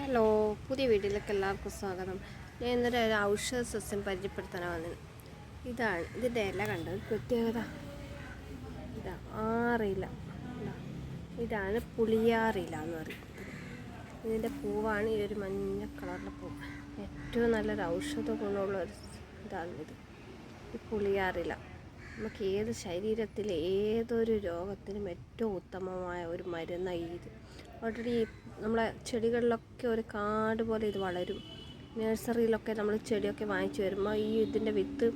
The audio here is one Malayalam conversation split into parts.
ഹലോ പുതിയ വീട്ടിലേക്ക് എല്ലാവർക്കും സ്വാഗതം. ഞാൻ ഇന്നലെ ഒരു ഔഷധ സസ്യം പരിചയപ്പെടുത്താനാണ് വന്നത് ഇതാണ് ഇതിന്റെ ഇല കണ്ടത് പ്രത്യേകത. ഇതാ ആറില ഇതാ. ഇതാണ് പുളിയാറില എന്ന് പറയും. ഇതിന്റെ പൂവാണ് ഈ ഒരു മഞ്ഞ കളറിലെ പൂവ് ഏറ്റവും നല്ലൊരു ഔഷധ ഗുണമുള്ള ഒരു ഇതാണ് ഇത്. ഈ പുളിയാറില. നമുക്ക് ഏത് ശരീരത്തിലെ ഏതൊരു രോഗത്തിനും ഏറ്റവും ഉത്തമമായ ഒരു മരുന്നാണ് ഇത്. ഓൾറെഡി നമ്മളെ ചെടികളിലൊക്കെ ഒരു കാട് പോലെ ഇത് വളരും. നഴ്സറിയിലൊക്കെ നമ്മൾ ചെടിയൊക്കെ വാങ്ങിച്ചു വരുമ്പോൾ ഈ ഇതിന്റെ വിത്ത്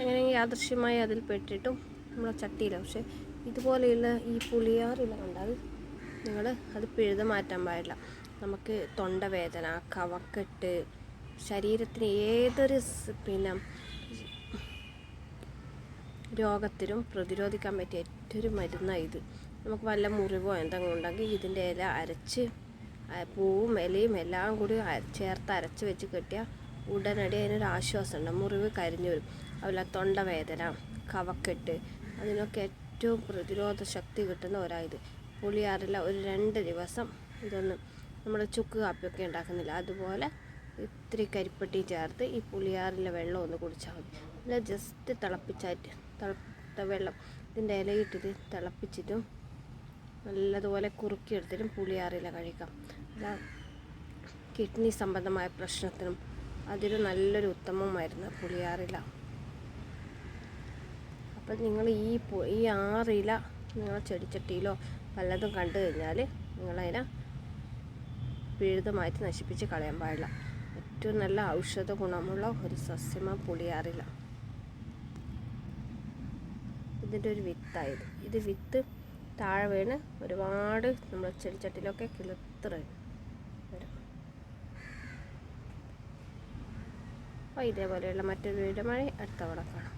എങ്ങനെയെങ്കിലും യാദൃശ്യമായി അതിൽ പെട്ടിട്ടും നമ്മളെ ചട്ടിയില്ല പക്ഷേ ഇതുപോലെയുള്ള ഈ പുളിയാറില കണ്ടാൽ നിങ്ങൾ അത് പിഴുത് മാറ്റാൻ പാടില്ല. നമുക്ക് തൊണ്ടവേദന കവക്കെട്ട് ശരീരത്തിന് ഏതൊരു പിന്നെ രോഗത്തിനും പ്രതിരോധിക്കാൻ പറ്റിയ ഏറ്റവും ഒരു മരുന്നാണ് ഇത്. നമുക്ക് വല്ല മുറിവോ എന്തെങ്കിലും ഉണ്ടെങ്കിൽ ഇതിന്റെ ഇല അരച്ച് പൂവും ഇലയും എല്ലാം കൂടി ചേർത്ത് അരച്ച് വെച്ച് കെട്ടിയാൽ ഉടനടി അതിനൊരു മുറിവ് കരിഞ്ഞു വരും. അതുപോലെ തൊണ്ടവേദന കവക്കെട്ട് അതിനൊക്കെ ഏറ്റവും പ്രതിരോധ ശക്തി കിട്ടുന്ന ഒരായത്. പുളിയാറില്ല ഒരു രണ്ട് ദിവസം ഇതൊന്ന് നമ്മൾ ചുക്ക് കാപ്പിയൊക്കെ ഉണ്ടാക്കുന്നില്ല. അതുപോലെ ഇത്തിരി കരിപ്പട്ടി ചേർത്ത് ഈ പുളിയാറിലെ വെള്ളം ഒന്ന് കുടിച്ചാൽ മതി. അല്ല ജസ്റ്റ് തിളപ്പിച്ചായിട്ട് തിളപ്പിച്ച വെള്ളം. ഇതിന്റെ ഇലയിട്ടിട്ട് തിളപ്പിച്ചിട്ടും നല്ലതുപോലെ കുറുക്കിയെടുത്തിട്ടും പുളിയാറില കഴിക്കാം അല്ല കിഡ്നി സംബന്ധമായ പ്രശ്നത്തിനും അതൊരു നല്ലൊരു ഉത്തമമായിരുന്നു പുളിയാറില അപ്പം നിങ്ങൾ ഈ ഈ ആറില നിങ്ങൾ ചെടിച്ചട്ടിയിലോ വല്ലതും കണ്ടു കഴിഞ്ഞാൽ നിങ്ങളതിനെ പിഴുത് മാറ്റി നശിപ്പിച്ച് കളയാൻ പാടില്ല. ഏറ്റവും നല്ല ഔഷധ ഗുണമുള്ള ഒരു സസ്യമാണ് പുളിയാറില ഇതിന്റെ ഒരു വിത്തായത്. ഇത് വിത്ത് താഴെ വീണ് ഒരുപാട് നമ്മൾ ചെടിച്ചട്ടിലൊക്കെ കിളുത്ത് വരും. അപ്പോൾ ഇതേപോലെയുള്ള മറ്റൊരു വീഡിയോ മഴ അടുത്ത അവിടെ കാണാം.